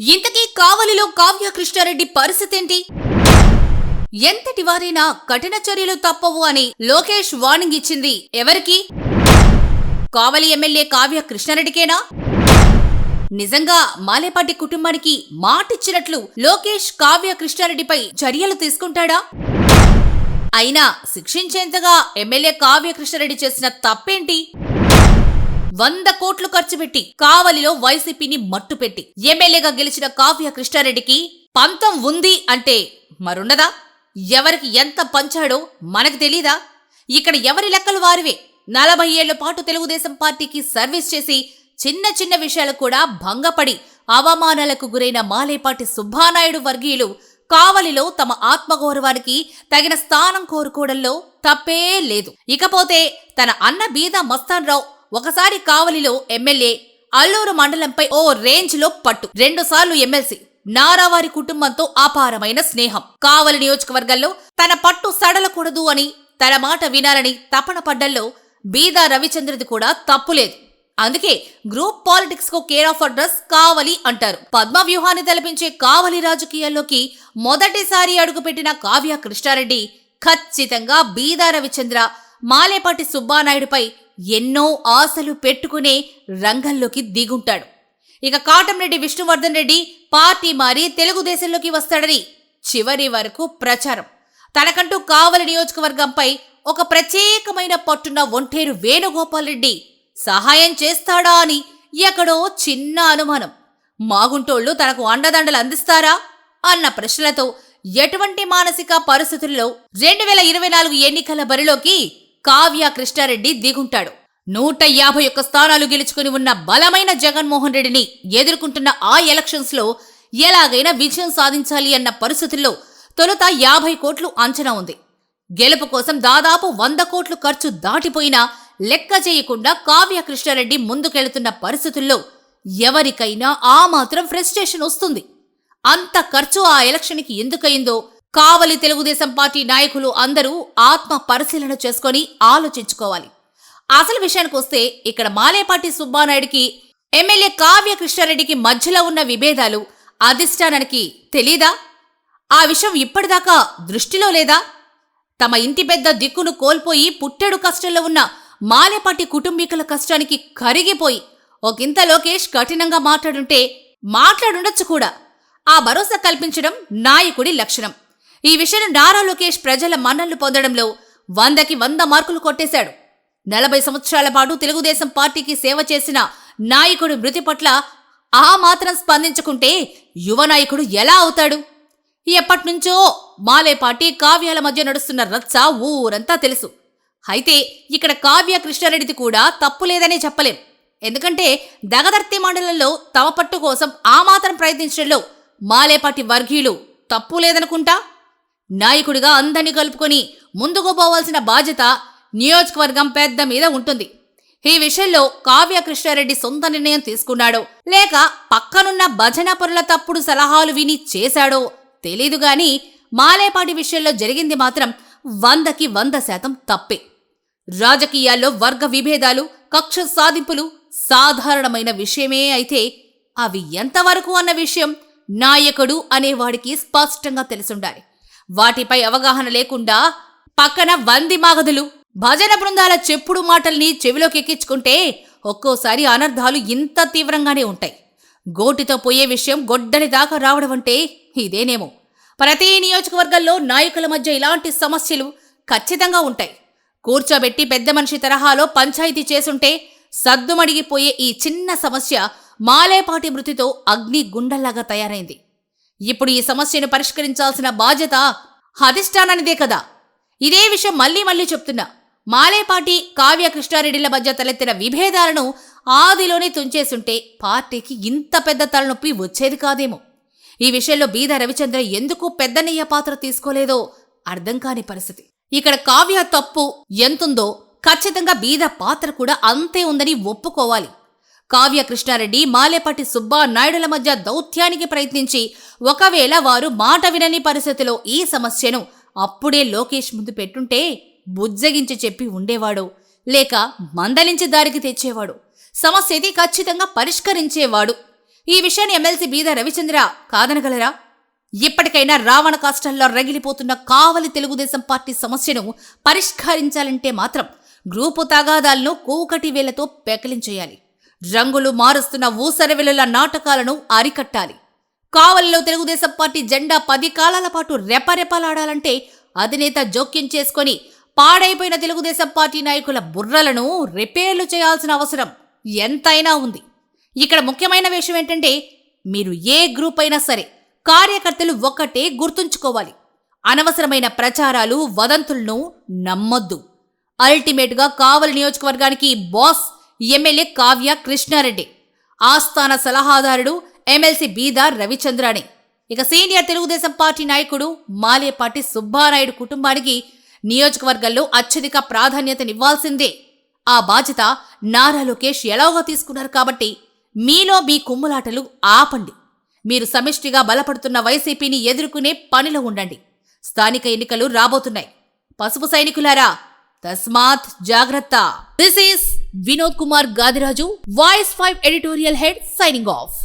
ఇంతకీ కావలిలో కావ్య కృష్ణారెడ్డి పరిస్థితి ఏంటి ఎంతటి వారైనా కఠిన చర్యలు తప్పవు అని లోకేష్ వార్నింగ్ ఇచ్చింది ఎవరికి? కావలి ఎమ్మెల్యే కావ్య కృష్ణారెడ్డికేనా? నిజంగా మాలేపాటి కుటుంబానికి మాటిచ్చినట్లు లోకేష్ కావ్య కృష్ణారెడ్డిపై చర్యలు తీసుకుంటాడా? అయినా శిక్షించేంతగా ఎమ్మెల్యే కావ్య కృష్ణారెడ్డి చేసిన తప్పేంటి? వంద కోట్లు ఖర్చు పెట్టి కావలిలో వైసీపీని మట్టుపెట్టి. ఎమ్మెల్యేగా గెలిచిన కావ్య కృష్ణారెడ్డికి పంతం ఉంది అంటే మరున్నదా? ఎవరికి ఎంత పంచాడో మనకు తెలీదా? ఇక్కడ ఎవరి లెక్కలు వారివే? నలభై ఏళ్ళ పాటు తెలుగుదేశం పార్టీకి సర్వీస్ చేసి చిన్న చిన్న విషయాలు కూడా భంగపడి అవమానాలకు గురైన మాలేపాటి సుబ్బానాయుడు వర్గీయులు కావలిలో తమ ఆత్మగౌరవానికి తగిన స్థానం కోరుకోవడంలో తప్పే లేదు. ఇకపోతే తన అన్న బీద మస్తాన్ రావు ఒకసారి కావలిలో ఎమ్మెల్యే అల్లూరు మండలంపై ఓ రేంజ్లో పట్టు. రెండు సార్లు ఎమ్మెల్సీ. నారావారి కుటుంబంతో అపారమైన స్నేహం. కావలి నియోజకవర్గంలో తన పట్టు సడలకూడదు అని తన మాట వినాలని తపన పడ్డల్లో బీదా రవిచంద్రది కూడా తప్పులేదు. అందుకే గ్రూప్ పాలిటిక్స్కు కేర్ ఆఫ్ అడ్రస్ కావలి అంటారు. పద్మ వ్యూహాన్ని తలపించే కావలి రాజకీయాల్లోకి మొదటిసారి అడుగుపెట్టిన కావ్య కృష్ణారెడ్డి ఖచ్చితంగా బీదా రవిచంద్ర మాలేపాటి సుబ్బానాయుడుపై ఎన్నో ఆశలు పెట్టుకునే రంగంలోకి దిగుంటాడు. ఇక కాటంరెడ్డి విష్ణువర్ధన్ రెడ్డి పార్టీ మారి తెలుగుదేశంలోకి వస్తాడని చివరి వరకు ప్రచారం. తనకంటూ కావలి నియోజకవర్గంపై ఒక ప్రత్యేకమైన పట్టున్న ఒంటేరు వేణుగోపాల్ రెడ్డి సహాయం చేస్తాడా అని ఎక్కడో చిన్న అనుమానం. మాగుంటోళ్ళు తనకు అండదండలు అందిస్తారా? అన్న ప్రశ్నలతో ఎటువంటి మానసిక పరిస్థితుల్లో రెండు వేల ఇరవై నాలుగు ఎన్నికల బరిలోకి కావ్య కృష్ణారెడ్డి దిగుంటాడు. నూట యాభై ఒక్క స్థానాలు గెలుచుకుని ఉన్న బలమైన జగన్మోహన్ రెడ్డిని ఎదుర్కొంటున్న ఆ ఎలక్షన్స్లో ఎలాగైనా విజయం సాధించాలి అన్న పరిస్థితుల్లో తొలుత యాభై కోట్లు అంచనా ఉంది. గెలుపు కోసం దాదాపు వంద కోట్లు ఖర్చు దాటిపోయినా లెక్క చేయకుండా కావ్య కృష్ణారెడ్డి ముందుకెళ్తున్న పరిస్థితుల్లో ఎవరికైనా ఆ మాత్రం ఫ్రస్ట్రేషన్ వస్తుంది. అంత ఖర్చు ఆ ఎలక్షన్కి ఎందుకయిందో కావలి తెలుగుదేశం పార్టీ నాయకులు అందరూ ఆత్మ పరిశీలన చేసుకొని ఆలోచించుకోవాలి. అసలు విషయానికి వస్తే ఇక్కడ మాలేపాటి సుబ్బానాయుడికి ఎమ్మెల్యే కావ్య కృష్ణారెడ్డికి మధ్యలో ఉన్న విభేదాలు అధిష్టానానికి తెలీదా? ఆ విషయం ఇప్పటిదాకా దృష్టిలో లేదా? తమ ఇంటి పెద్ద దిక్కును కోల్పోయి పుట్టెడు కష్టంలో ఉన్న మాలేపాటి కుటుంబీకుల కష్టానికి కరిగిపోయి ఒకంత లోకేష్ కఠినంగా మాట్లాడుంటే మాట్లాడుండొచ్చు కూడా. ఆ భరోసా కల్పించడం నాయకుడి లక్షణం. ఈ విషయం నారా లోకేష్ ప్రజల మన్నలు పొందడంలో వందకి వంద మార్కులు కొట్టేశాడు. నలభై సంవత్సరాల పాటు తెలుగుదేశం పార్టీకి సేవ చేసిన నాయకుడు మృతి పట్ల ఆ మాత్రం స్పందించకుంటే యువ నాయకుడు ఎలా అవుతాడు? ఎప్పటినుంచో మాలేపాటి కావ్యాల మధ్య నడుస్తున్న రచ్చ ఊరంతా తెలుసు. అయితే ఇక్కడ కావ్య కృష్ణారెడ్డిది కూడా తప్పు లేదనే చెప్పలేం. ఎందుకంటే దగదర్తి మండలంలో తమ పట్టు కోసం ఆ మాత్రం ప్రయత్నించడంలో మాలేపాటి వర్గీయులు తప్పు లేదనుకుంటా? నాయకుడిగా అందరినీ కలుపుకొని ముందుకు పోవాల్సిన బాధ్యత నియోజకవర్గం పెద్ద మీద ఉంటుంది. ఈ విషయంలో కావ్య కృష్ణారెడ్డి సొంత నిర్ణయం తీసుకున్నాడో. లేక పక్కనున్న భజన పరుల తప్పుడు సలహాలు విని చేశాడో తెలీదు గాని మాలేపాటి విషయంలో జరిగింది మాత్రం వందకి వంద శాతం తప్పే. రాజకీయాల్లో వర్గ విభేదాలు కక్ష సాధింపులు సాధారణమైన విషయమే అయితే అవి ఎంతవరకు అన్న విషయం నాయకుడు అనేవాడికి స్పష్టంగా తెలుసుండాలి. వాటిపై అవగాహన లేకుండా పక్కన వంది మాగదులు. భజన బృందాల చెప్పుడు మాటల్ని చెవిలోకి ఎక్కించుకుంటే ఒక్కోసారి అనర్థాలు ఇంత తీవ్రంగానే ఉంటాయి. గోటితో పోయే విషయం గొడ్డలి దాకా రావడం అంటే ఇదేనేమో. ప్రతి నియోజకవర్గంలో నాయకుల మధ్య ఇలాంటి సమస్యలు ఖచ్చితంగా ఉంటాయి. కూర్చోబెట్టి పెద్ద మనిషి తరహాలో పంచాయతీ చేసుంటే సద్దుమడిగిపోయే ఈ చిన్న సమస్య మాలేపాటి మృతితో అగ్ని గుండల్లాగా తయారైంది. ఇప్పుడు ఈ సమస్యను పరిష్కరించాల్సిన బాధ్యత అధిష్టానానిదే కదా. ఇదే విషయం మళ్ళీ మళ్ళీ చెప్తున్నా. మాలేపాటి కావ్య కృష్ణారెడ్డిల మధ్య తలెత్తిన విభేదాలను ఆదిలోనే తుంచేసుంటే పార్టీకి ఇంత పెద్ద తలనొప్పి వచ్చేది కాదేమో. ఈ విషయంలో బీద రవిచంద్ర ఎందుకు పెద్దనయ్య పాత్ర తీసుకోలేదో అర్థం కాని పరిస్థితి. ఇక్కడ కావ్య తప్పు ఎంతుందో ఖచ్చితంగా బీద పాత్ర కూడా అంతే ఉందని ఒప్పుకోవాలి. కావ్య కృష్ణారెడ్డి మాలేపాటి సుబ్బా నాయుడుల మధ్య దౌత్యానికి ప్రయత్నించి ఒకవేళ వారు మాట వినని పరిస్థితిలో ఈ సమస్యను అప్పుడే లోకేష్ ముందు పెట్టుంటే బుజ్జగించి చెప్పి ఉండేవాడు. లేక మందలించి దారికి తెచ్చేవాడు. సమస్యది ఖచ్చితంగా పరిష్కరించేవాడు. ఈ విషయాన్ని ఎమ్మెల్సీ బీద రవిచంద్ర కాదనగలరా? ఇప్పటికైనా రావణ కాష్టంలో రగిలిపోతున్న కావలి తెలుగుదేశం పార్టీ సమస్యను పరిష్కరించాలంటే మాత్రం గ్రూపు తగాదాలను కోకటి వేలతో పెకలించేయాలి. రంగులు మారుస్తున్న ఊసరవెలుల నాటకాలను అరికట్టాలి. కావలిలో తెలుగుదేశం పార్టీ జెండా పది కాలాల పాటు రెపరెపలాడాలంటే అధినేత జోక్యం చేసుకొని పాడైపోయిన తెలుగుదేశం పార్టీ నాయకుల బుర్రలను రిపేర్లు చేయాల్సిన అవసరం ఎంతైనా ఉంది. ఇక్కడ ముఖ్యమైన విషయం ఏంటంటే మీరు ఏ గ్రూప్ అయినా సరే కార్యకర్తలు ఒక్కటే గుర్తుంచుకోవాలి. అనవసరమైన ప్రచారాలు వదంతులను నమ్మొద్దు. అల్టిమేట్గా కావలి నియోజకవర్గానికి బాస్ ఎమ్మెల్యే కావ్య కృష్ణారెడ్డి. ఆస్థాన సలహాదారుడు ఎమ్మెల్సీ బీదార్ రవిచంద్రాణి. ఇక సీనియర్ తెలుగుదేశం పార్టీ నాయకుడు మాలేపాటి సుబ్బారాయుడు కుటుంబానికి నియోజకవర్గంలో అత్యధిక ప్రాధాన్యతనివ్వాల్సిందే. ఆ బాధ్యత నారా లోకేష్ ఎలాగో తీసుకున్నారు కాబట్టి మీలో మీ కుమ్ములాటలు ఆపండి. మీరు సమిష్టిగా బలపడుతున్న వైసీపీని ఎదుర్కొనే పనిలో ఉండండి. స్థానిక ఎన్నికలు రాబోతున్నాయి. పసుపు సైనికులారా తస్మాత్ జాగ్రత్త. This is Vinod Kumar Gadiraju voice five editorial head signing off